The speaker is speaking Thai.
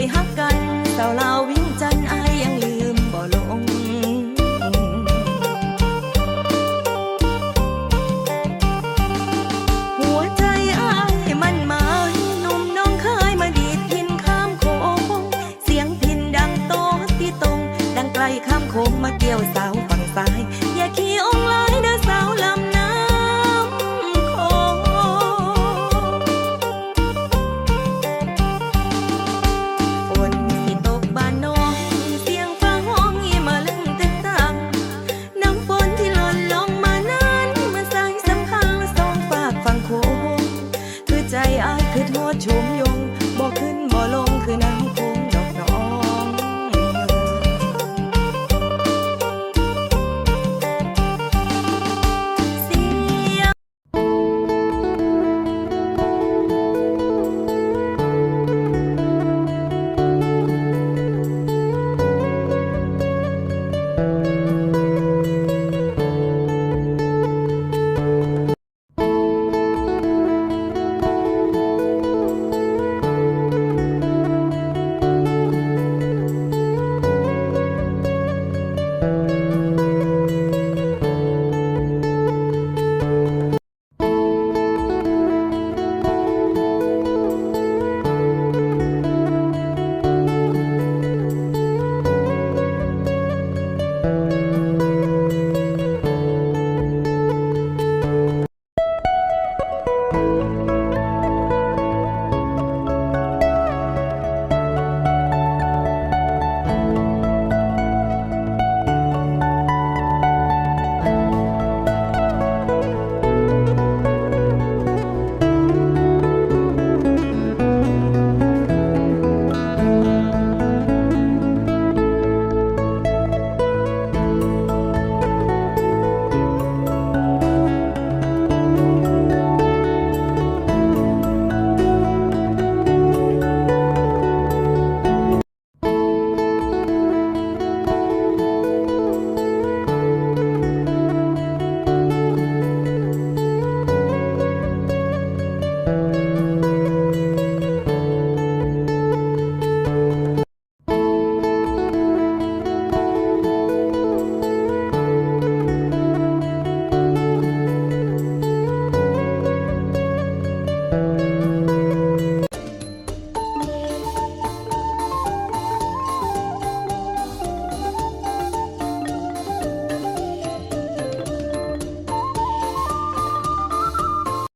ยฮักกันเต่าลาวิ่งจันไอยังลืมบ่ลง หัวใจไอมันหมายหนุ่มน้องเคยมาดีดพินข้ามโคงเสียงพินดังโตที่ตรง ดังไกลข้ามโคงมาเกี่ยวสาวฝั่งซ้าย อย่าขี้องไลายเด้อสาว